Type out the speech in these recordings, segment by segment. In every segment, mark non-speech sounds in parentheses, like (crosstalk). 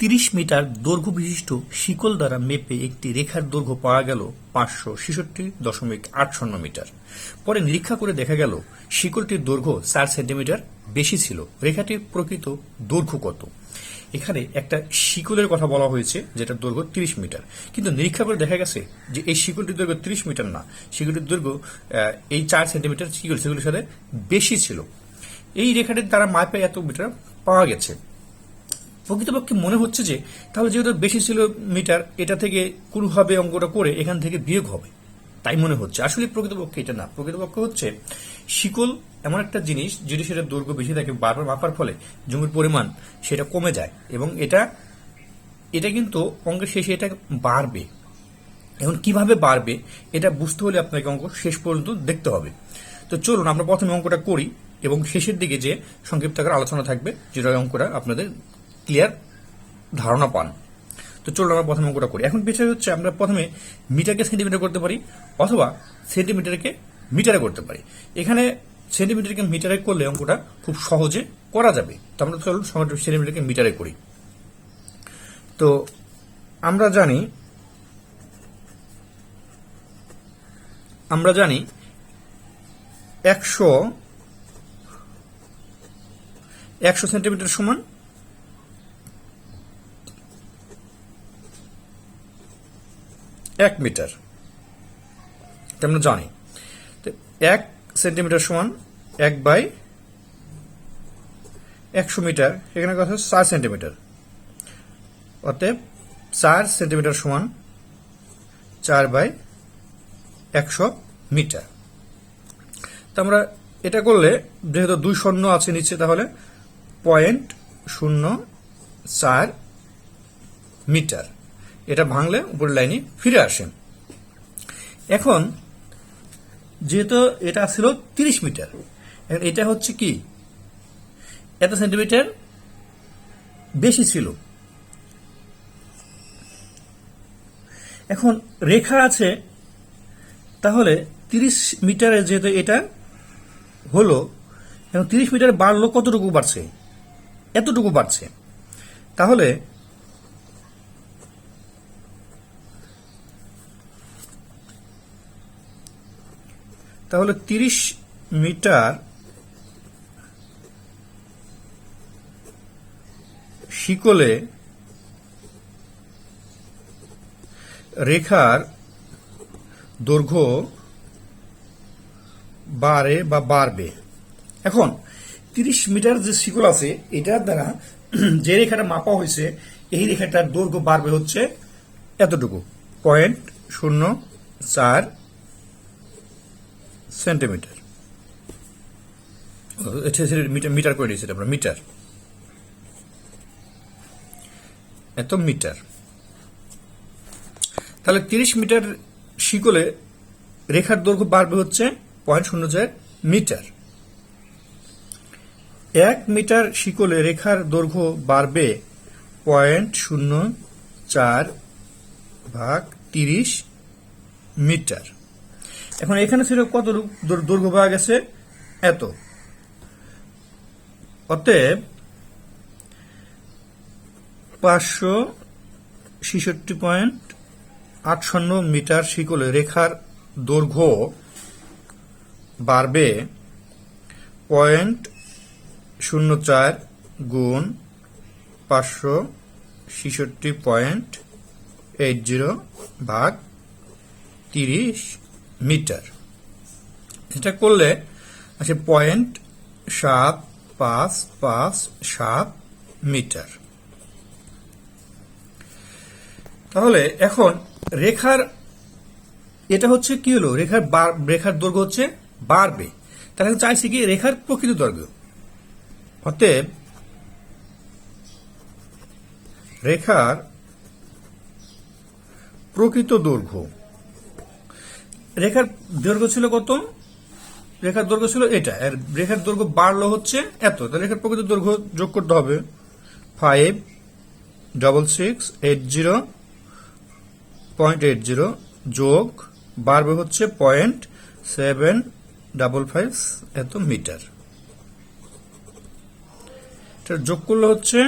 তিরিশ মিটার দৈর্ঘ্য বিশিষ্ট শিকল দ্বারা মেপে একটি রেখার দৈর্ঘ্য পাওয়া গেল পাঁচশো ছেষট্টি দশমিক আট শূন্য মিটার। পরে নিরীক্ষা করে দেখা গেল শিকলটির দৈর্ঘ্য চার সেন্টিমিটার বেশি ছিল। রেখাটির প্রকৃত দৈর্ঘ্য কত? এখানে একটা শিকলের কথা বলা হয়েছে যেটা দৈর্ঘ্য তিরিশ মিটার। কিন্তু নিরীক্ষা করে দেখা গেছে যে এই শিকলটির দৈর্ঘ্য তিরিশ মিটার না, শিকলটির দৈর্ঘ্য এই চার সেন্টিমিটার শিকল সেগুলির সাথে বেশি ছিল। এই রেখাটির দ্বারা মাপে এত মিটার পাওয়া গেছে। প্রকৃতপক্ষে মনে হচ্ছে যে তাহলে যেহেতু বেশি ছিল মিটার এটা থেকে কোনোভাবে অঙ্কটা করে এখান থেকে বিয়োগ হবে। তাই মনে হচ্ছে। আসলে প্রকৃতপক্ষে এটা না। প্রকৃতপক্ষে হচ্ছে শিকল এমন একটা জিনিস যদি সেটা দৈর্ঘ্য বেশি থাকে, বারবার মাপার ফলে জমির পরিমাণ সেটা কমে যায় এবং এটা এটা কিন্তু অঙ্কের শেষে এটা বাড়বে। এখন কীভাবে বাড়বে এটা বুঝতে হলে আপনাকে অঙ্ক শেষ পর্যন্ত দেখতে হবে। তো চলুন আমরা প্রথমে অঙ্কটা করি এবং শেষের দিকে যে সংক্ষিপ্ত আলোচনা থাকবে, যেটা অঙ্কটা আপনাদের ক্লিয়ার ধারণা পান। তো চলুন আমরা প্রথমে অঙ্কটা করি। এখন বিষয় হচ্ছে আমরা প্রথমে মিটারকে সেন্টিমিটার করতে পারি অথবা সেন্টিমিটারকে মিটারে করতে পারি। এখানে সেন্টিমিটারকে মিটারে করলে অঙ্কটা খুব সহজে করা যাবে। তো আমরা চলুন সেন্টিমিটারকে মিটারে করি। তো আমরা জানি আমরা জানি একশো একশো সেন্টিমিটার সমান এক মিটার। এটা আমরা জানি। তো এক সেন্টিমিটার সমান এক বাই একশো মিটার। এখানে কথা চার সেন্টিমিটার। অতএব চার সেন্টিমিটার সমান চার বাই একশো মিটার। তো আমরা এটা করলে যেহেতু দুই শূন্য আছে নিচে, তাহলে পয়েন্ট শূন্য চার মিটার। এটা ভাঙলে উপরের লাইনে ফিরে আসে এখন যেহেতু এটা ছিল তিরিশ মিটার, এখন এটা হচ্ছে কি? এত সেন্টিমিটার বেশি ছিল। এখন রেখা আছে, তাহলে তিরিশ মিটারে যেহেতু এটা হলো এবং তিরিশ মিটার বাড়লো কতটুকু বাড়ছে? এতটুকু বাড়ছে। তাহলে তাহলে তিরিশ মিটার শিকলে রেখার দৈর্ঘ্য বাড়ে বা বাড়বে। এখন, তিরিশ মিটার যে শিকল আছে এটার দ্বারা (clears throat) যে রেখাটা মাপা হয়েছে, এই রেখাটার দৈর্ঘ্য বাড়বে হচ্ছে এতটুকু। পয়েন্ট শূন্য চার সেন্টিমিটার। মিটার করে দিয়েছি আমরা, মিটার। এত মিটার। তাহলে তিরিশ মিটার শিকলে রেখার দৈর্ঘ্য বাড়বে হচ্ছে পয়েন্ট শূন্য চার মিটার। এক মিটার শিকলে রেখার দৈর্ঘ্য বাড়বে পয়েন্ট শূন্য চার ভাগ তিরিশ মিটার। এখন এখানে ছিল কত দৈর্ঘ্য পাওয়া গেছে এত। অতএব পাঁচশো ছেষট্টি পয়েন্ট আটষন্ন মিটার শিকলে রেখার দৈর্ঘ্য বাড়বে পয়েন্ট শূন্য চার গুণ পাঁচশো ছেষট্টি পয়েন্ট এইট জিরো ভাগ তিরিশ মিটার। এটা করলে আছে পয়েন্ট সাত পাঁচ পাঁচ সাত মিটার। তাহলে এখন রেখার এটা হচ্ছে কি হলো? রেখার রেখার দৈর্ঘ্য হচ্ছে বাড়বে। তাহলে চাইছি কি রেখার প্রকৃত দৈর্ঘ্য। অতএব রেখার প্রকৃত দৈর্ঘ্য রেখার দৈর্ঘ্য ছিল কত? রেখার দৈর্ঘ্য ছিল এটা। আর রেখার দৈর্ঘ্য বাড়লো হচ্ছে এত। তাহলে রেখার প্রকৃত দৈর্ঘ্য যোগ করতে হবে five double six eight zero point eight zero যোগ বাড়বে হচ্ছে পয়েন্ট সেভেন ডাবল ফাইভ এত মিটার। এটা যোগ করলে হচ্ছে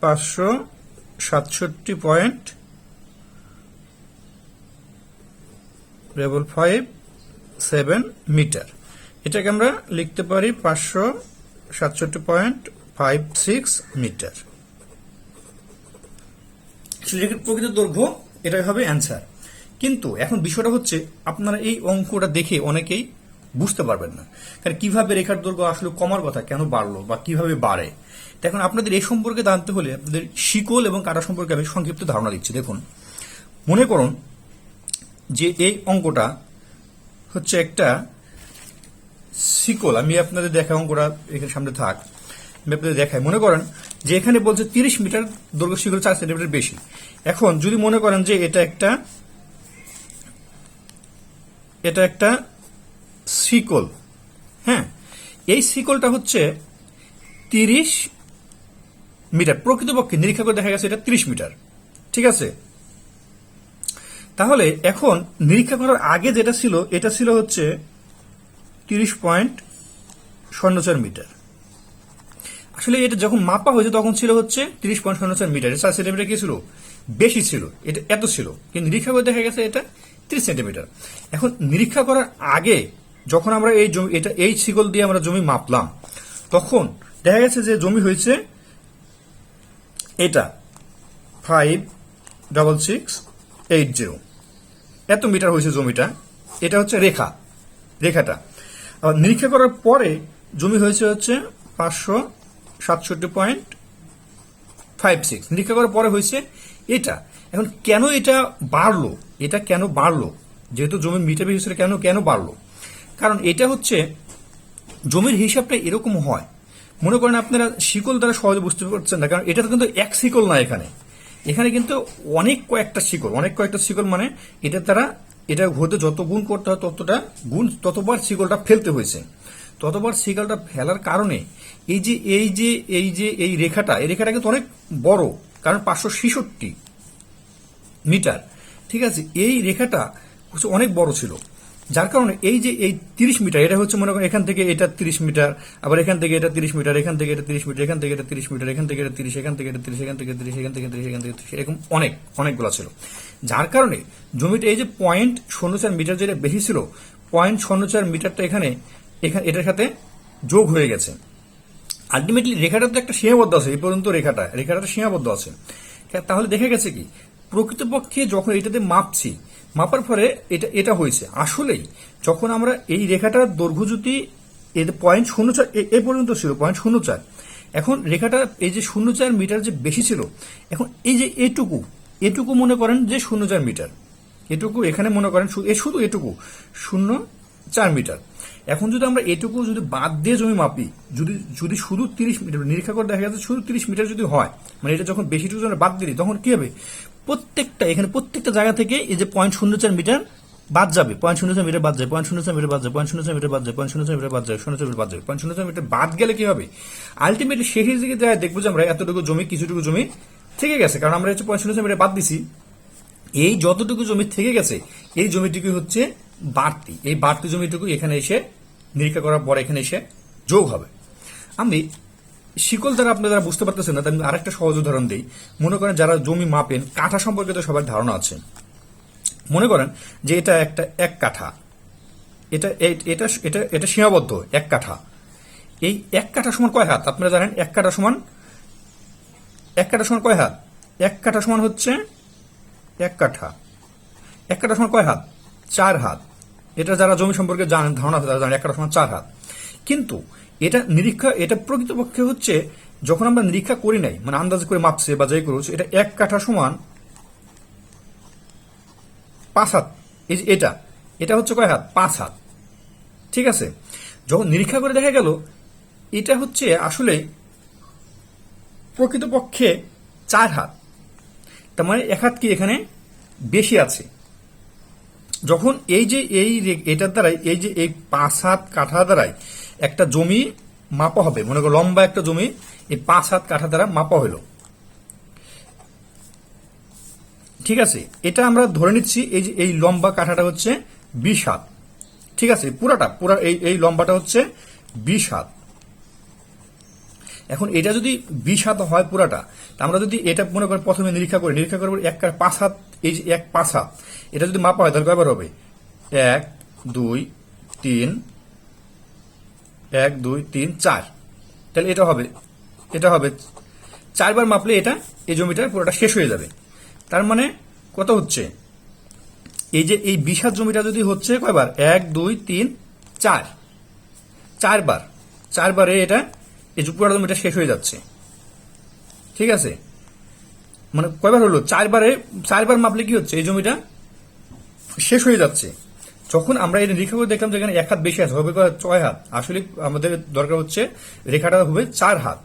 পাঁচশো সাতষট্টি point double five, seven metre. এটাকে আমরা লিখতে পারি পাঁচশো সাতষট্টি পয়েন্ট ফাইভ সিক্স মিটার। প্রকৃত দৈর্ঘ্য, এটাই হবে অ্যান্সার। কিন্তু এখন বিষয়টা হচ্ছে, আপনারা এই অঙ্কটা দেখে অনেকেই বুঝতে পারবেন না। কারণ কীভাবে রেখার দৈর্ঘ্য আসলে কমার কথা, কেন বাড়লো বা কীভাবে বাড়ে? এখন আপনাদের এই সম্পর্কে জানতে হলে আপনাদের শিকল এবং কাটা সম্পর্কে আমি সংক্ষিপ্ত ধারণা দিচ্ছি। দেখুন, মনে করুন যে এই অঙ্কটা হচ্ছে একটা শিকল আমি আপনাদের দেখা অঙ্কটা এখানে সামনে থাক। আমি আপনাদের দেখাই। মনে করেন যে এখানে বলছে তিরিশ মিটার দৈর্ঘ্য শিকল চার সেন্টিমিটার বেশি। এখন যদি মনে করেন যে এটা একটা এটা একটা শিকল হ্যাঁ? এই শিকলটা হচ্ছে তিরিশ মিটার। প্রকৃতপক্ষে নিরীক্ষা করে দেখা গেছে এটা তিরিশ মিটার। ঠিক আছে? তাহলে এখন নিরীক্ষা করার আগে যেটা ছিল, এটা ছিল হচ্ছে তিরিশ পয়েন্ট শূন্য চার মিটার। আসলে এটা যখন মাপা হয়েছে, তখন ছিল হচ্ছে তিরিশ পয়েন্ট শূন্য মিটার। চার সেন্টিমিটার কি ছিল? বেশি ছিল। এটা এত ছিল। কিন্তু নিরীক্ষা করে দেখা গেছে এটা তিরিশ সেন্টিমিটার। এখন নিরীক্ষা করার আগে যখন আমরা এই জমি, এটা এই শিকল দিয়ে আমরা জমি মাপলাম, তখন দেখা গেছে যে জমি হয়েছে এটা five double six eight zero. এত মিটার হয়েছে জমিটা, এটা হচ্ছে রেখা, রেখাটা। আবার নিরীক্ষা করার পরে জমি হয়েছে হচ্ছে পাঁচশো সাতষট্টি পয়েন্ট ফাইভ সিক্স। নিরীক্ষা করার পরে হয়েছে এটা। এখন কেন এটা বাড়লো? এটা কেন বাড়লো? যেহেতু জমির মিটার ছিল, কেন কেন বাড়লো? কারণ এটা হচ্ছে জমির হিসাবটা এরকম হয়। মনে করেন আপনারা শিকল দ্বারা সহজে বুঝতে পারছেন না, কারণ এটা তো কিন্তু এক শিকল না এখানে। এখানে কিন্তু অনেক কয়েকটা শিকল অনেক কয়েকটা শিকড় মানে এটার দ্বারা এটা হতে যত গুণ করতে হয় ততটা গুণ, ততবার শিকলটা ফেলতে হয়েছে। ততবার শিকলটা ফেলার কারণে এই যে এই যে এই যে, এই রেখাটা এই রেখাটা কিন্তু অনেক বড়, কারণ পাঁচশো ছেষট্টি মিটার, ঠিক আছে? এই রেখাটা অনেক বড় ছিল। যার কারণে এই যে এই তিরিশ মিটার, এটা হচ্ছে মনে করেন এখান থেকে এটা তিরিশ মিটার, আবার এখান থেকে এটা তিরিশ মিটার, এখান থেকে এটা তিরিশ মিটার, এখান থেকে এটা তিরিশ মিটার, এখান থেকে এটা তিরিশ, এখান থেকে এটা তিরিশ, এখান থেকে তিরিশ, এখান থেকে তিরিশ, এখান থেকে তিরিশ, এরকম অনেক, অনেকগুলো ছিল। যার কারণে জমিটা এই যে পয়েন্ট শূন্য চার মিটার যেটা বেশি ছিল, পয়েন্ট শূন্য চার মিটারটা এখানে এটার সাথে যোগ হয়ে গেছে। আলটিমেটলি রেখাটা তো একটা সীমাবদ্ধ আছে, এই পর্যন্ত রেখাটা রেখাটা সীমাবদ্ধ আছে। তাহলে দেখা গেছে কি, প্রকৃতপক্ষে যখন এটাতে মাপছি মাপার পরে এটা এটা হয়েছে। আসলেই, যখন আমরা এই রেখাটার দৈর্ঘ্য যদি পয়েন্ট শূন্য চার, এ- পর্যন্ত ছিল পয়েন্ট শূন্য চার, এখন রেখাটা এই যে শূন্য চার মিটার যে বেশি ছিল, এখন এই যে এটুকু এটুকু মনে করেন যে শূন্য চার মিটার। এটুকু এখানে মনে করেন শুধু এটুকু, শূন্য চার মিটার। এখন যদি আমরা এটুকু যদি বাদ দিয়ে জমি মাপি, যদি যদি শুধু তিরিশ মিটার, নিরীক্ষা করে দেখা যাচ্ছে শুধু তিরিশ মিটার যদি হয় মানে এটা যখন বেশিটুকু যখন বাদ দিই তখন কি হবে? প্রত্যেকটা, এখানে প্রত্যেকটা জায়গা থেকে এই যে পয়েন্ট শূন্য চার মিটার বাদ যাবে। পয়েন্ট শূন্য চার মিটার বাদ যায় পয়েন্ট শূন্য চার মিটার বাদ যায় পয়েন্ট শূন্য চার মিটার বাদ যায় পয়েন্ট শূন্য চার মিটার বাদ যায়, শূন্য চার মিটার বাদ যায় পয়েন্ট শূন্য চার মিটার বাদ গেলে কি হবে? আলটিমেটলি শেষ দিকে যায়, দেখব যে আমরা এতটুকু জমি, কিছুটুকু জমি থেকে গেছে। কারণ আমরা হচ্ছে পয়েন্ট শূন্য চার মিটার বাদ দিছি। এই যতটুকু জমি থেকে গেছে, এই জমিটুকু হচ্ছে বাড়তি। এই বাড়তি জমিটুকু এখানে এসে নিরীক্ষা করার পর এখানে এসে যোগ হবে। আমি শিকল দ্বারা আপনারা যারা বুঝতে পারতেছেন না আমি আরেকটা সহজ উদাহরণ দিই। মনে করেন যারা জমি মাপেন কাঠা সম্পর্কে তো সবার ধারণা আছে। মনে করেন যে এটা একটা এক কাঠা। এটা এটা এটা এটা সীমাবদ্ধ, এক কাঠা। এই এক কাঠা সমান কয় হাত? আপনারা জানেন, এক কাঠা সমান, এক কাঠা সমান কয় হাত? এক কাঠা সমান হচ্ছে এক কাঠা। এক কাঠা সমান কয় হাত? চার হাত। এটা যারা জমি সম্পর্কে জানেন, ধারণা তারা জানেন এক কাঠা সমান চার হাত। কিন্তু এটা নিরীক্ষা, এটা প্রকৃতপক্ষে হচ্ছে যখন আমরা নিরীক্ষা করি নাই মানে আন্দাজ করে মাপছে বা যাই করছে, এটা এক কাঠা সমান পাঁচ হাত। এই যে এটা এটা হচ্ছে কয় হাত? পাঁচ হাত। ঠিক আছে? যখন নিরীক্ষা করে দেখা গেল, এটা হচ্ছে আসলে প্রকৃতপক্ষে চার হাত। তার মানে এক হাত কি এখানে বেশি আছে? যখন এই যে এই এটার দ্বারাই, এই যে এই পাঁচ হাত কাঠা দ্বারাই একটা জমি মাপা হবে। মনে করো লম্বা একটা জমি, এই পাঁচ হাত কাঠা দ্বারা মাপা হলো ঠিক আছে? এটা আমরা ধরে নিচ্ছি, এই যে এই লম্বা কাঠাটা হচ্ছে বিশ হাত। ঠিক আছে? পুরাটা, পুরা এই এই লম্বাটা হচ্ছে বিশ হাত। এখন এটা যদি বিশ হাত হয় পুরাটা আমরা যদি এটা মনে করেন প্রথমে নিরীক্ষা করি, নিরীক্ষা পর এক পাঁচ হাত, এই যে এক পাঁচ হাত, এটা যদি মাপা হয় তাহলে কয়বার হবে? এক, দুই, তিন এক, দুই, তিন, চার। তাহলে এটা হবে এটা হবে, চারবার মাপলে এটা, এই জমিটা পুরোটা শেষ হয়ে যাবে। তার মানে কত হচ্ছে? এই যে এই বিশাল জমিটা যদি হচ্ছে কয়বার? এক, দুই, তিন, চার। চারবার। চারবারে এটা, এই পুরোটা জমিটা শেষ হয়ে যাচ্ছে। ঠিক আছে? মানে কয়বার হলো? চারবারে, চারবার মাপলে কি হচ্ছে? এই জমিটা শেষ হয়ে যাচ্ছে। যখন আমরা এই রেখাগুলো দেখলাম যে এখানে এক হাত বেশি আছে, হবে ছয় হাত। আসলে আমাদের দরকার হচ্ছে রেখাটা হবে চার হাত।